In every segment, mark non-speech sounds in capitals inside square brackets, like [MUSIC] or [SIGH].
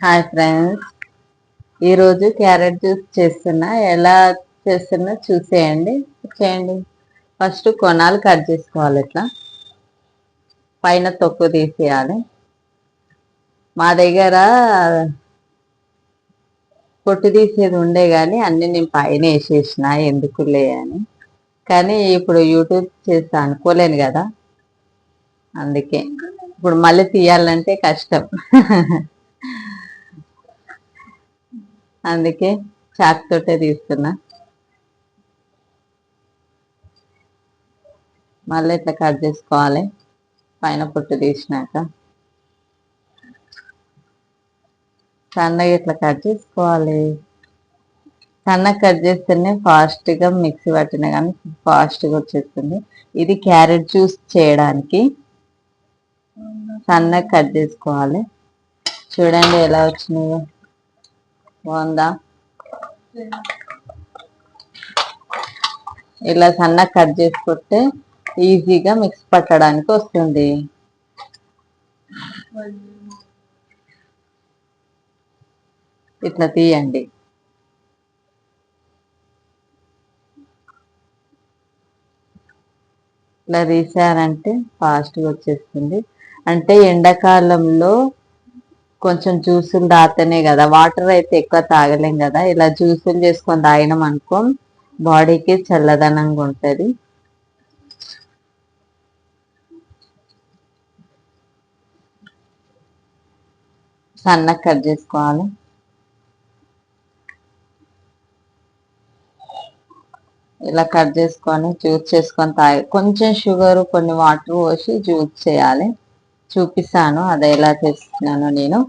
Hi friends. ఈరోజు carrot juice చేస్తున్నా ఎలా చేస్తున్నా చూసేయండి. చేయండి. ఫస్ట్ కొనాలు కట్ చేసుకోవాలి ఇట్లా. పైన తొక్కు తీసేయాలి. మా దగ్గర పొట్టు తీసేది ఉండే కానీ అన్ని నేను పైన వేసేసిన ఎందుకులే అని. కానీ ఇప్పుడు యూట్యూబ్ చేస్తా అనుకోలేను కదా. అందుకే. ఇప్పుడు మళ్ళీ తీయాలంటే కష్టం. [LAUGHS] అందుకే చాక్ తోటే తీస్తున్నా. మళ్ళీ ఇట్లా కట్ చేసుకోవాలి. పైన పొట్టు తీసినాక. సన్నగా ఇట్లా కట్ చేసుకోవాలి. సన్నగా కట్ చేస్తేనే ఫాస్ట్గా మిక్సీ పట్టినా కానీ ఫాస్ట్గా వచ్చేస్తుంది. ఇది క్యారెట్ జ్యూస్ చేయడానికి. సన్నగా కట్ చేసుకోవాలి. చూడండి ఎలా వచ్చినాయో. బాగుందా? ఇలా సన్నగా కట్ చేసుకుంటే ఈజీగా మిక్స్ పట్టడానికి వస్తుంది. ఇట్లా తీయండి. ఇట్లా తీసారంటే ఫాస్ట్గా వచ్చేస్తుంది. అంటే ఎండాకాలంలో కొంచెం జ్యూసులు తాగితేనే కదా. వాటర్ అయితే ఎక్కువ తాగలేం కదా. ఇలా జ్యూసులు చేసుకొని తాగినాం అనుకో బాడీకి చల్లదనంగా ఉంటుంది. సన్నగా కట్ చేసుకోవాలి. ఇలా కట్ చేసుకొని జ్యూస్ చేసుకొని తాగి కొంచెం షుగర్ కొన్ని వాటర్ పోసి జ్యూస్ చేయాలి. చూపిస్తాను. అది ఎలా చేస్తున్నాను నేను.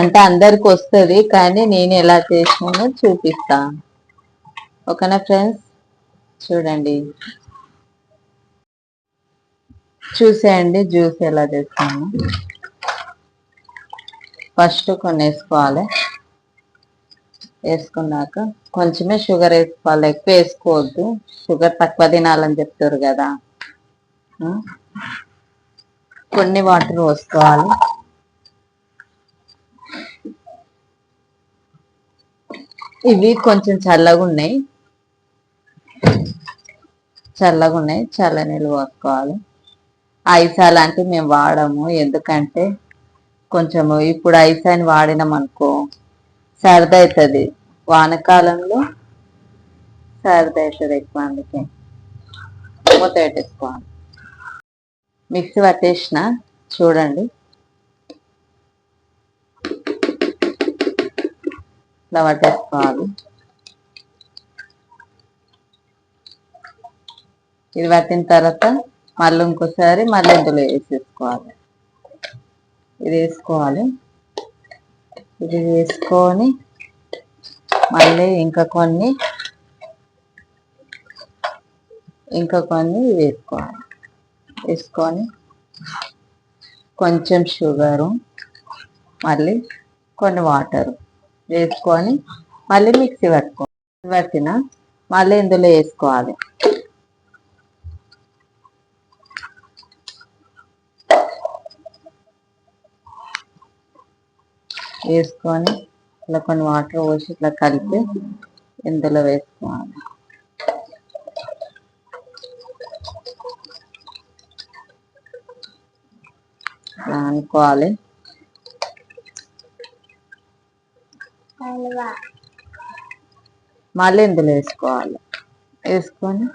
అంటే అందరికి వస్తుంది కానీ నేను ఎలా చేసినానో చూపిస్తాను ఓకేనా ఫ్రెండ్స్? చూడండి. చూసేయండి జ్యూస్ ఎలా చేస్తాను. ఫస్ట్ కొన్ని వేసుకోవాలి. వేసుకున్నాక కొంచెమే షుగర్ వేసుకోవాలి. ఎక్కువ వేసుకోవద్దు. షుగర్ తక్కువ తినాలని చెప్తారు కదా. కొన్ని వాటర్ పోసుకోవాలి. ఇవి కొంచెం చల్లగా ఉన్నాయి. చల్లగా ఉన్నాయి. చల్ల నీళ్ళు పోసుకోవాలి. ఐసా లాంటివి మేము వాడము. ఎందుకంటే కొంచెము ఇప్పుడు ఐసాని వాడినామనుకో వాడినాం అనుకో సర్ది అవుతుంది వానకాలంలో సర్ది అవుతుంది ఎక్కువ అందుకే. మూత పెట్టేసుకోవాలి. మిక్సీ పట్టేసిన చూడండి. ఇలా పట్టేసుకోవాలి. ఇది పట్టిన తర్వాత మళ్ళీ ఇంకోసారి మళ్ళీ ఇందులో వేసేసుకోవాలి. ఇది వేసుకోవాలి. ఇది వేసుకొని మళ్ళీ ఇంకా కొన్ని ఇంకా కొన్ని వేసుకోవాలి. వేసుకొని కొంచెం షుగరు మళ్ళీ కొన్ని వాటరు వేసుకొని మళ్ళీ మిక్సీ పట్టుకోవాలి పట్టిన మళ్ళీ ఇందులో వేసుకోవాలి. వేసుకొని ఇట్లా కొన్ని వాటర్ పోసి ఇట్లా కలిపి ఇందులో వేసుకోవాలి. అనుకోవాలి మళ్ళీ ఇందులో వేసుకోవాలి. వేసుకొని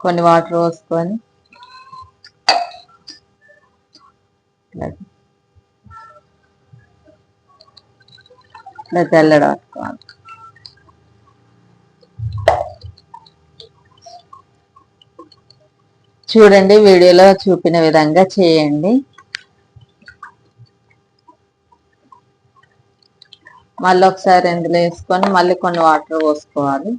కొన్ని వాటర్ పోసుకొని ఇట్లా తెల్లడ పట్టుకోవాలి చూడండి వీడియోలో చూపిన విధంగా చేయండి. మళ్ళీ ఒకసారి ఇందులో వేసుకొని మళ్ళీ కొన్ని వాటర్ పోసుకోవాలి.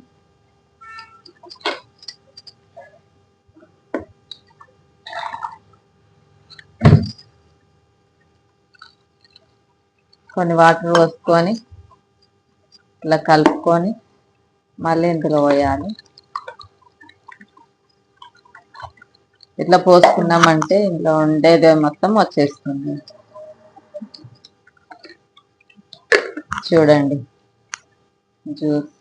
కొన్ని వాటర్ పోసుకొని ఇలా కలుపుకొని మళ్ళీ ఇందులో పోయాలి. ఇట్లా పోసుకున్నామంటే ఇంట్లో ఉండేది మొత్తం వచ్చేస్తుంది. చూడండి. జ్యూస్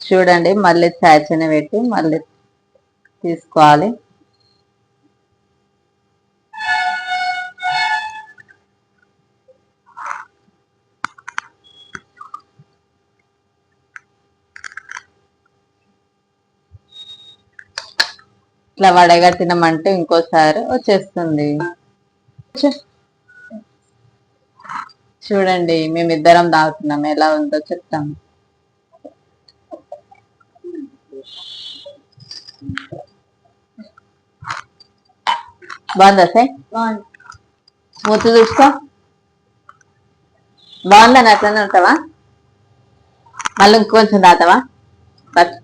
చూడండి మళ్ళీ చాచని పెట్టి మళ్ళీ తీసుకోవాలి. ఇట్లా వడగట్టినామంటే ఇంకోసారి వచ్చేస్తుంది. చూడండి మేమిద్దరం తాగుతున్నాం. ఎలా ఉందో చెప్తాం. బాగుందా సార్ మూత చూసుకో. బాగుందని అట్లనే ఉంటావా? మళ్ళీ ఇంకొంచెం తాతావా బస్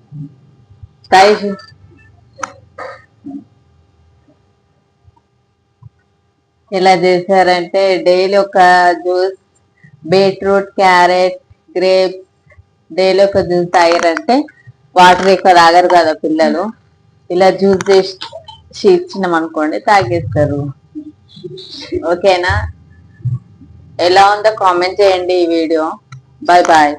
ఎలా చేశారంటే డైలీ ఒక juice beetroot carrot grapes daily ఒక జ్యూస్ తాగారంటే వాటర్ ఎక్కువ తాగరు కదా పిల్లలు. ఇలా జ్యూస్ చేసి ఇచ్చినాం అనుకోండి తాగేస్తారు. ఓకేనా? ఎలా ఉందో కామెంట్ చేయండి ఈ వీడియో. Bye bye.